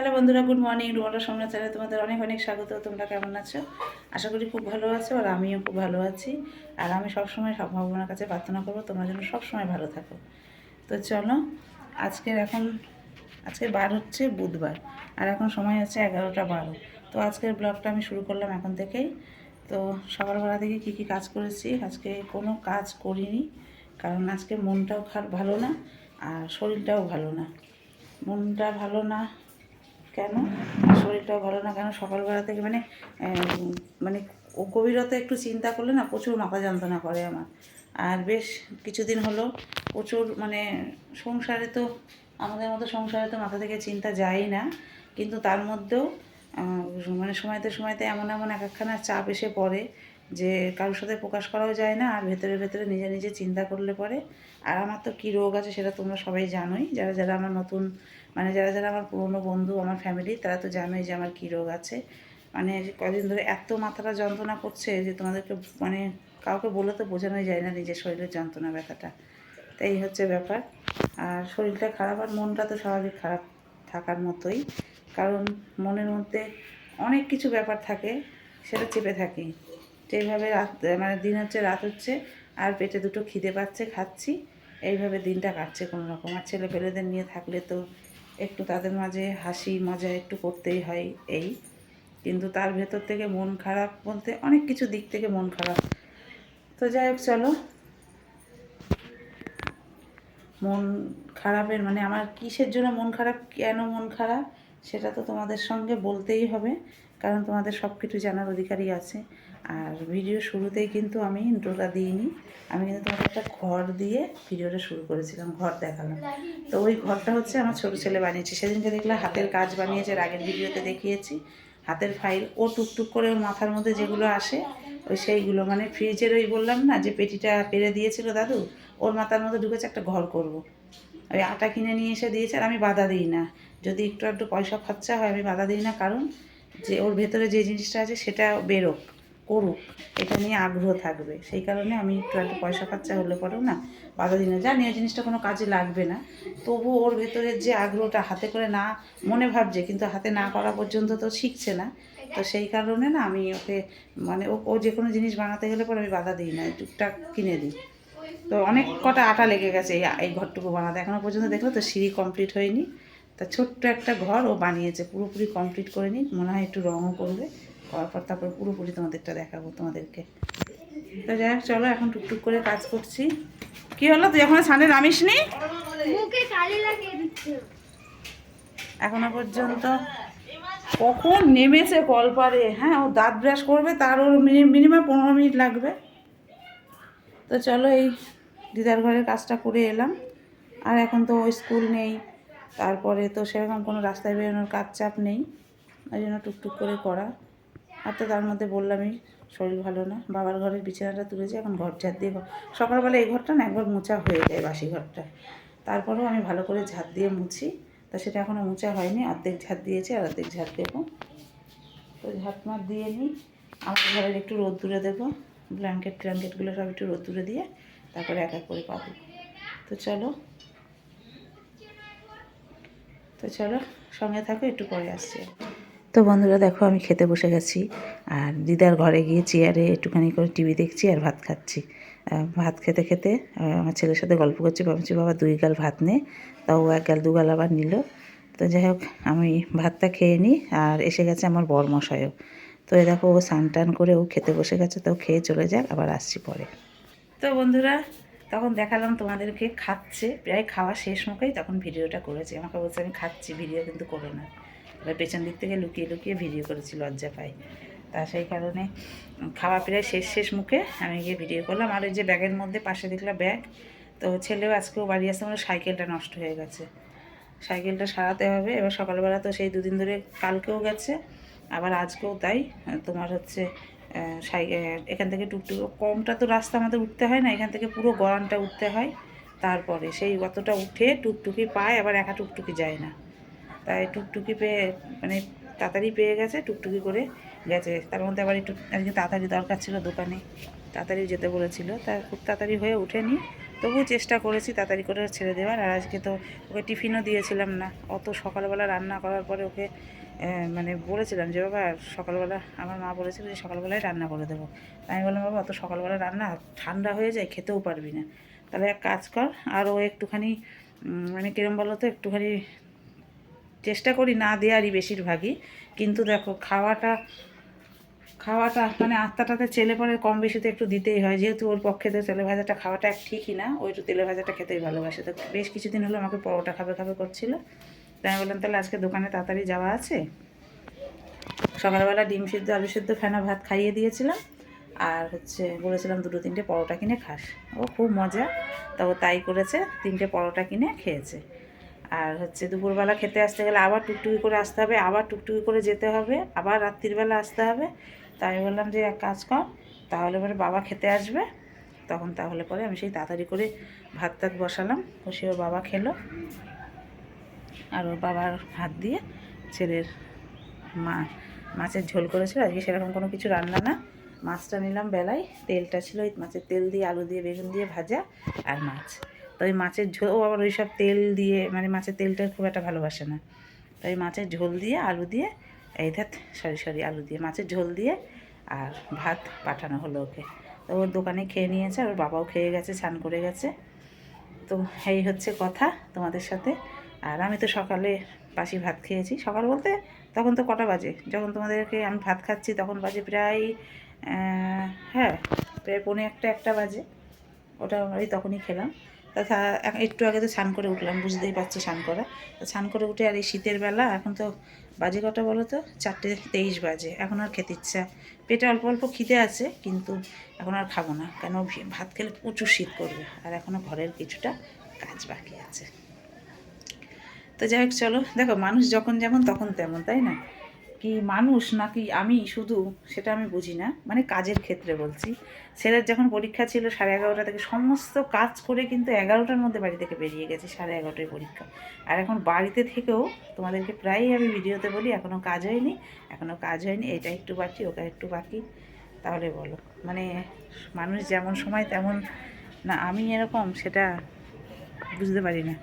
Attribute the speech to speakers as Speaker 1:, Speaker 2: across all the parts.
Speaker 1: Hello বন্ধুরা, good morning. রুমাটা সামনে চ্যানেলে তোমাদের অনেক অনেক স্বাগত। তোমরা কেমন আছো? আশা করি খুব ভালো আছো আর আমিও খুব ভালো আছি। আর আমি সবসময় সব ভগবানের কাছে প্রার্থনা করব, তোমরা যেন সবসময় ভালো থাকো। তো চলো, আজকের এখন, আজকে বার হচ্ছে বুধবার, আর এখন সময় হচ্ছে এগারোটা বারো। তো আজকের ব্লগটা আমি শুরু করলাম এখন থেকেই। তো সকালবেলা থেকে কী কী কাজ করেছি, আজকে কোনো কাজ করিনি, কারণ আজকে মনটাও ভালো না, আর শরীরটাও ভালো না। মনটা ভালো না কেন? আর শরীরটাও ভালো না কেন? সকালবেলা থেকে মানে মানে গভীরতা একটু চিন্তা করলে না প্রচুর মাথা যন্ত্রণা করে আমার। আর বেশ কিছুদিন হলো প্রচুর মানে সংসারে তো, আমাদের মতো সংসারে তো মাথা থেকে চিন্তা যায় না। কিন্তু তার মধ্যেও মানে সময়তে সময়তে এমন এমন এক একখানা চাপ এসে পড়ে যে কারোর সাথে প্রকাশ করাও যায় না, আর ভেতরে ভেতরে নিজে নিজে চিন্তা করলে পরে। আর আমার তো কী রোগ আছে সেটা তোমরা সবাই জানোই। যারা যারা আমার নতুন মানে যারা যারা আমার পুরনো বন্ধু, আমার ফ্যামিলি তারা তো জানোই যে আমার কী রোগ আছে। মানে কদিন ধরে এত মাথাটা যন্ত্রণা করছে যে তোমাদেরকে মানে কাউকে বলে তো বোঝানোই যায় না নিজের শরীরের যন্ত্রণা ব্যথাটা। তাই হচ্ছে ব্যাপার। আর শরীরটা খারাপ আর মনটা তো স্বাভাবিক খারাপ থাকার মতোই। কারণ মনের মধ্যে অনেক কিছু ব্যাপার থাকে, সেটা চেপে থাকি। যেইভাবে রাত মানে দিন হচ্ছে, রাত হচ্ছে, আর পেটে দুটো খিদে পাচ্ছে, খাচ্ছি। এইভাবে দিনটা কাটছে কোনো রকম আর ছেলে পেলেদের নিয়ে থাকলে তো একটু তাদের মাঝে হাসি, মজা একটু করতেই হয় এই। কিন্তু তার ভেতর থেকে মন খারাপ বলতে অনেক কিছু দিক থেকে মন খারাপ। তো যাই হোক, চলো। মন খারাপের মানে আমার কিসের জন্য মন খারাপ, কেন মন খারাপ, সেটা তো তোমাদের সঙ্গে বলতেই হবে। কারণ তোমাদের সব কিছু জানার অধিকারই আছে। আর ভিডিও শুরুতেই কিন্তু আমি ইন্ট্রোটা দিইনি। আমি কিন্তু তোমাকে একটা ঘর দিয়ে ভিডিওটা শুরু করেছিলাম, ঘর দেখালাম। তো ওই ঘরটা হচ্ছে আমার ছোটো ছেলে বানিয়েছে। সেদিনকে দেখলাম হাতের কাজ বানিয়েছে আগের ভিডিওতে দেখিয়েছি। হাতের ফাইল ও টুকটুক করে ওর মাথার মধ্যে যেগুলো আসে, ওই সেইগুলো। মানে ফ্রিজের ওই বললাম না, যে পেটিটা পেরে দিয়েছিল দাদু, ওর মাথার মধ্যে ঢুকেছে একটা ঘর করব। ওই আটা কিনে নিয়ে এসে দিয়েছে, আর আমি বাধা দিই না। যদি একটু একটু পয়সা খরচা হয়, আমি বাধা দিই না। কারণ যে ওর ভেতরে যে জিনিসটা আছে, সেটা বেরোক। করুক, এটা নিয়ে আগ্রহ থাকবে। সেই কারণে আমি একটু একটু পয়সা খরচা হলে পরেও না, বাধা দিই না। জানি ওই জিনিসটা কোনো কাজে লাগবে না তবু ওর ভেতরের যে আগ্রহটা হাতে করে না, মনে ভাবছে, কিন্তু হাতে না করা পর্যন্ত তো শিখছে না। তো সেই কারণে না আমি ওকে মানে ও যে কোনো জিনিস বানাতে গেলে পরে আমি বাধা দিই না টুকটাক কিনে দিই। তো অনেক কটা আটা লেগে গেছে এই এই ঘরটুকু বানাতে। এখনও পর্যন্ত দেখল তো সিঁড়ি কমপ্লিট হয়নি। তা ছোট্ট একটা ঘর ও বানিয়েছে, পুরোপুরি কমপ্লিট করে নি মনে হয় একটু রঙও করবে করার পর তারপর পুরোপুরি তোমাদেরটা দেখাবো তোমাদেরকে। তো যাই হোক চলো এখন টুকটুক করে কাজ করছি। কি হলো? তুই এখনও সামনে নামিস নি এখনও পর্যন্ত। কখন নেমেছে কলপারে? হ্যাঁ ও দাঁত ব্রাশ করবে তার ওর মিনিমাম পনেরো মিনিট লাগবে। তো চলো এই দিদার ঘরের কাজটা করে এলাম। আর এখন তো ওই স্কুল নেই। তারপরে তো সেরকম কোনো রাস্তায় বেরোনোর কাজ চাপ নেই। ওই জন্য টুকটুক করে করা। আর তো তার মধ্যে বললামই, শরীর ভালো না, বাবার ঘরের বিছানাটা তুলেছি, এখন ঘর ঝাড় দিয়ে সকালবেলা এই ঘরটা না একবার মোছা হয়ে যায় বাসি ঘরটা। তারপরেও আমি ভালো করে ঝাড় দিয়ে মুছি, তা সেটা এখনও মোচা হয়নি, অর্ধেক ঝাড় দিয়েছি আর অর্ধেক ঝাড় দেবো। তো ঝাঁটমাট দিয়ে নিই, আমার ঘরের একটু রোদ্দুরে দেবো ব্ল্যাঙ্কেট ট্ল্যাঙ্কেটগুলো সব একটু রোদ্দুরে দিয়ে তারপরে এক এক করে পাবো। তো চলো তো চলো সঙ্গে থাকো, একটু পরে আসছি। তো বন্ধুরা দেখো আমি খেতে বসে গেছি। আর দিদার ঘরে গিয়ে চেয়ারে একটুখানি করে টিভি দেখছি আর ভাত খাচ্ছি। ভাত খেতে খেতে আমার ছেলের সাথে গল্প করছি, ভাবছি বাবা দুই গাল ভাত নে, তাও এক গাল, দু গাল আবার নিল। তো যাই হোক, আমি ভাতটা খেয়ে নিই আর এসে গেছে আমার বরমশাইও। তো এ দেখো, ও স্নান টান করে ও খেতে বসে গেছে তো খেয়ে চলে যাক, আবার আসছি পরে। তো বন্ধুরা, তখন দেখালাম তোমাদেরকে, খাচ্ছে। প্রায় খাওয়া শেষ মুখেই তখন ভিডিওটা করেছি। আমাকে বলছে আমি খাচ্ছি, ভিডিও কিন্তু করো না। এবার পেছন দিক থেকে লুকিয়ে লুকিয়ে ভিডিও করেছি, লজ্জা পাই। তা সেই কারণে খাওয়া প্রায় শেষ শেষ মুখে আমি গিয়ে ভিডিও করলাম। আর ওই যে ব্যাগের মধ্যে পাশে দেখলাম ব্যাগ, তো ছেলেও আজকেও বাড়ি আসতে মানে সাইকেলটা নষ্ট হয়ে গেছে। সাইকেলটা সারাতে হবে। এবার সকালবেলা তো সেই দুদিন ধরে কালকেও গেছে, আবার আজকেও তাই। তোমার হচ্ছে এখান থেকে টুকটুক, কমটা তো রাস্তা আমাদের উঠতে হয় না, এখান থেকে পুরো গড়ানটা উঠতে হয়। তারপরে সেই অতটা উঠে টুকটুকি পায়, আবার একা টুকটুকি যায় না। তাই টুকটুকি পেয়ে মানে তাড়াতাড়ি পেয়ে গেছে, টুকটুকি করে গেছে। তার মধ্যে আবার একটু, আজকে তাড়াতাড়ি দরকার ছিল দোকানে। তাড়াতাড়ি যেতে বলেছিল। তা খুব তাড়াতাড়ি হয়ে উঠেনি তবুও চেষ্টা করেছি তাড়াতাড়ি করে ছেড়ে দেওয়ার। আর আজকে তো ওকে টিফিনও দিয়েছিলাম না। অত সকালবেলা রান্না করার পরে ওকে মানে বলেছিলাম যে, বাবা, সকালবেলা আমার মা বলেছিল যে, সকালবেলায় রান্না করে দেবো। আমি বললাম, বাবা, অত সকালবেলা রান্না, ঠান্ডা হয়ে যায়, খেতেও পারবি না। তাহলে এক কাজ কর, আর ও একটুখানি মানে কিরম বলো তো একটুখানি চেষ্টা করি না দেওয়ারই বেশিরভাগই। কিন্তু দেখো, খাওয়াটা খাওয়াটা মানে আত্মাটাতে চেলে পরে কম বেশি তো একটু দিতেই হয়। যেহেতু ওর পক্ষে তো তেলে ভাজাটা খাওয়াটা এক ঠিকই না, ওই একটু তেলে ভাজাটা খেতেই ভালোবাসে। তো বেশ কিছুদিন হলো আমাকে পরোটা খাবে খাবে করছিল। তাই আমি বললাম, তাহলে আজকে দোকানে তাড়াতাড়ি যাওয়া আছে? সকালবেলা ডিম সিদ্ধ, আলু সিদ্ধ, ফেনা ভাত খাইয়ে দিয়েছিলাম। আর হচ্ছে বলেছিলাম, দুটো তিনটে পরোটা কিনে খাস। ও খুব মজা, তা তাই করেছে, তিনটে পরোটা কিনে খেয়েছে। আর হচ্ছে দুপুরবেলা খেতে আসতে গেলে আবার টুকটুকি করে আসতে হবে, আবার টুকটুকি করে যেতে হবে, আবার রাত্রিবেলা আসতে হবে। তাই আমি বললাম যে এক কাজ কর, তাহলে পরে বাবা খেতে আসবে। তখন তাহলে পরে আমি সেই তাড়াতাড়ি করে ভাত টাত বসালাম, বসে ওর বাবা খেলো। আর ওর বাবার হাত দিয়ে ছেলের মা, মাছের ঝোল করেছিল। আজকে সেরকম কোনো কিছু রান্না না। মাছটা নিলাম বেলায়, তেলটা ছিল, ওই মাছের তেল দিয়ে, আলু দিয়ে, বেগুন দিয়ে ভাজা আর মাছ। তো ওই মাছের ঝোল, ও আবার ওই সব তেল দিয়ে মানে মাছের তেলটা খুব একটা ভালোবাসে না। তাই মাছের ঝোল দিয়ে আলু দিয়ে, এই ধাত সরি সরি, আলু দিয়ে, মাছের ঝোল দিয়ে আর ভাত পাঠানো হলো ওকে। তো ওর দোকানে খেয়ে নিয়েছে, ওর বাবাও খেয়ে গেছে, স্নান করে গেছে। তো এই হচ্ছে কথা তোমাদের সাথে। আর আমি তো সকালে বাসি ভাত খেয়েছি। সকাল বলতে তখন তো কটা বাজে? যখন তোমাদেরকে আমি ভাত খাচ্ছি তখন বাজে প্রায় হ্যাঁ প্রায় পৌনে একটা একটা বাজে। ওটা ওই তখনই খেলাম। এক- একটু আগে তো স্নান করে উঠলাম, বুঝতেই পারছি স্নান করা। তো স্নান করে উঠে আর এই শীতের বেলা এখন তো বাজে কটা বলো তো? চারটে তেইশ বাজে, এখন আর খেতে ইচ্ছা। পেটে অল্প অল্প খিদে আছে, কিন্তু এখন আর খাব না, কেন ভাত খেলে প্রচুর শীত করবে, আর এখনও ঘরের কিছুটা কাজ বাকি আছে। তো যাই হোক, চলো, দেখো মানুষ যখন যেমন, তখন তেমন, তাই না? কি মানুষ নাকি আমি শুধু, সেটা আমি বুঝি না। মানে কাজের ক্ষেত্রে বলছি। ছেলের যখন পরীক্ষা ছিল সাড়ে এগারোটা থেকে, সমস্ত কাজ করে কিন্তু এগারোটার মধ্যে বাড়ি থেকে বেরিয়ে গেছে সাড়ে এগারোটায় পরীক্ষা। আর এখন বাড়িতে থেকেও তোমাদেরকে প্রায়ই আমি ভিডিওতে বলি এখনও কাজ হয়নি এখনও কাজ হয়নি, এটা একটু বাকি, ওটা একটু বাকি। তাহলে বলো। মানে মানুষ যেমন সময় তেমন না, আমি এরকম, সেটা বুঝতে পারি না।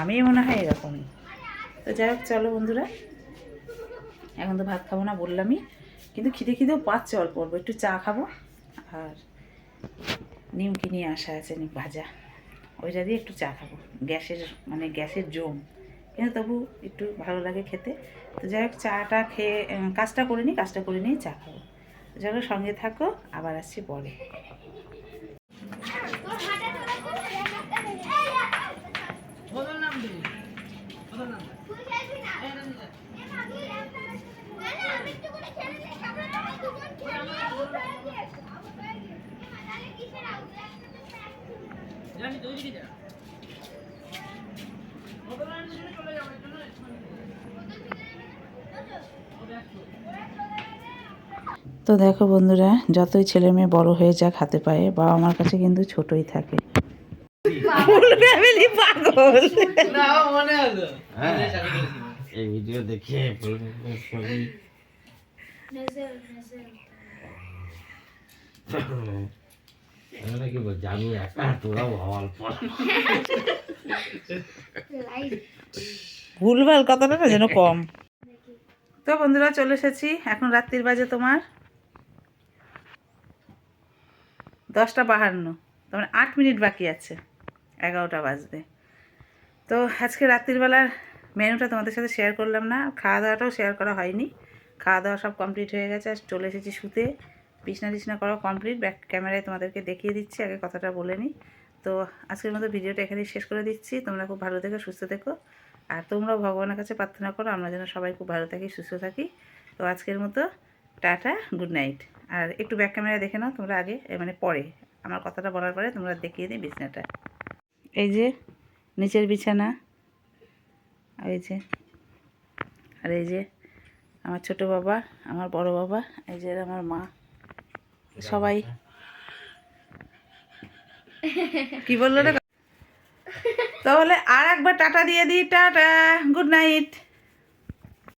Speaker 1: আমি মনে হয় এরকমই। তো যাই হোক, চলো বন্ধুরা এখন তো ভাত খাব না বললামই, কিন্তু খিদে খিদেও পাচ্ছে অল্প অল্প, একটু চা খাব। আর নিমকি নিয়ে আসা আছে, নিম ভাজা। ওইটা দিয়ে একটু চা খাব। গ্যাসের মানে গ্যাসের জম। কিন্তু তবু একটু ভালো লাগে খেতে। তো যাই হোক, চাটা খেয়ে কাজটা করে নিই, কাজটা করে নিয়ে চা খাব। চলো সঙ্গে থাকো, আবার আসছি পরে
Speaker 2: তোর হাতে তোরা খুব একটা নেই। তুই খেলবি না? এ মা, তুই একটা নে। না, না, আমি একটু করে খেলে নেই। তারপরে আমরা দুজন খেলব। Out হয়ে হয়ে তো
Speaker 1: দেখো বন্ধুরা যতই ছেলে মেয়ে বড় হয়ে যাক হাতে পায়ে বাবা মার কাছে কিন্তু ছোটই থাকে। ফুল ফ্যামিলি পাগল।
Speaker 3: হ্যাঁ এই ভিডিও দেখে সবই
Speaker 2: নজর, নজর।
Speaker 3: আমরা কি বলছি
Speaker 1: ভুলভাল কথাটা না যেন কম। তো বন্ধুরা, চলে এসেছি। এখন রাত্রির বাজে তোমার দশটা বাহান্ন। তোমার আট মিনিট বাকি আছে, এগারোটা বাজবে। তো আজকে রাত্রিবেলার মেনুটা তোমাদের সাথে শেয়ার করলাম না খাওয়া দাওয়াটাও শেয়ার করা হয়নি। খাওয়া দাওয়া সব কমপ্লিট হয়ে গেছে, আর চলে এসেছি শুতে। বিছনা টিছনা করা কমপ্লিট ব্যাক ক্যামেরায় তোমাদেরকে দেখিয়ে দিচ্ছি, আগে কথাটা বলে নিই। তো আজকের মতো ভিডিওটা এখানেই শেষ করে দিচ্ছি। তোমরা খুব ভালো থেকো, সুস্থ থেকো। আর তোমরাও ভগবানের কাছে প্রার্থনা করো, আমরা যেন সবাই খুব ভালো থাকি, সুস্থ থাকি। তো আজকের মতো টাটা গুড নাইট আর একটু ব্যাক ক্যামেরা দেখে নাও, তোমরা আগে মানে পরে, আমার কথাটা বলার পরে তোমরা দেখিয়ে দিই বিছানাটা। এই যে নিচের বিছানা এই যে, আর এই যে আমার ছোট বাবা, আমার বড় বাবা, এই যে আমার মা। সবাই। কি বলল রে? তাহলে আর একবার টাটা দিয়ে দিই, টাটা, গুড নাইট।